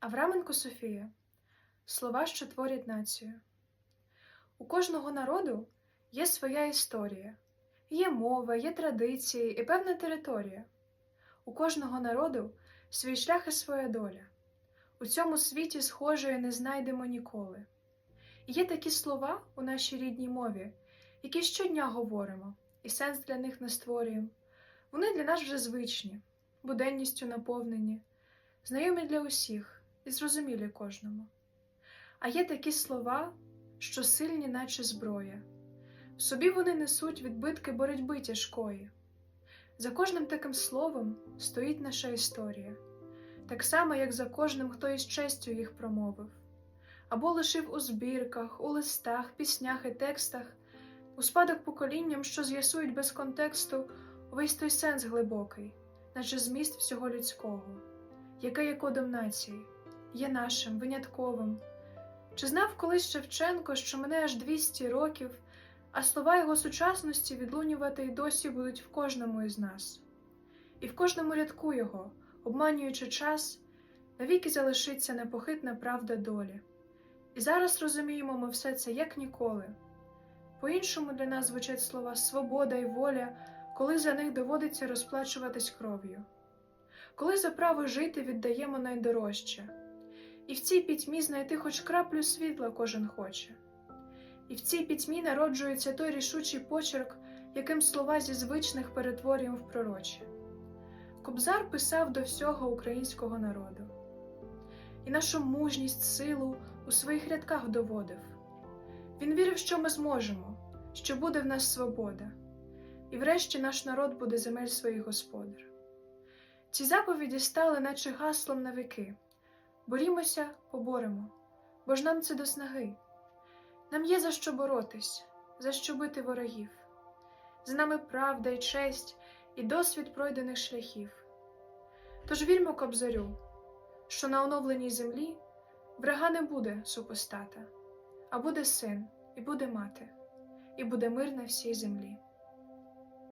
Авраменко Софія Слова, що творять націю. У кожного народу є своя історія, є мова, є традиції і певна територія. У кожного народу свій шлях і своя доля. У цьому світі схожої не знайдемо ніколи. І є такі слова у нашій рідній мові, які щодня говоримо, і сенс для них не створюємо. Вони для нас вже звичні, буденністю наповнені, знайомі для усіх і зрозумілі кожному. А є такі слова, що сильні, наче зброя. В собі вони несуть відбитки боротьби тяжкої. За кожним таким словом стоїть наша історія, так само, як за кожним, хто із честю їх промовив, або лишив у збірках, у листах, піснях і текстах, у спадок поколінням, що з'ясують без контексту увесь той сенс глибокий, наче зміст всього людського, яке є кодом нації, є нашим, винятковим. Чи знав колись Шевченко, що мене аж 200 років, а слова його сучасності відлунювати й досі будуть в кожному із нас? І в кожному рядку його, обманюючи час, навіки залишиться непохитна правда долі. І зараз розуміємо ми все це як ніколи. По-іншому для нас звучать слова свобода і воля, коли за них доводиться розплачуватись кров'ю, коли за право жити віддаємо найдорожче. І в цій пітьмі знайти хоч краплю світла кожен хоче. І в цій пітьмі народжується той рішучий почерк, яким слова зі звичних перетворюємо в пророче. Кобзар писав до всього українського народу, і нашу мужність, силу у своїх рядках доводив. Він вірив, що ми зможемо, що буде в нас свобода, і врешті наш народ буде земель своїх господар. Ці заповіді стали, наче гаслом на віки. Борімося, поборемо, бо ж нам це до снаги. Нам є за що боротись, за що бити ворогів. З нами правда і честь, і досвід пройдених шляхів. Тож вірмо кобзарю, що на оновленій землі врага не буде супостата, а буде син, і буде мати, і буде мир на всій землі.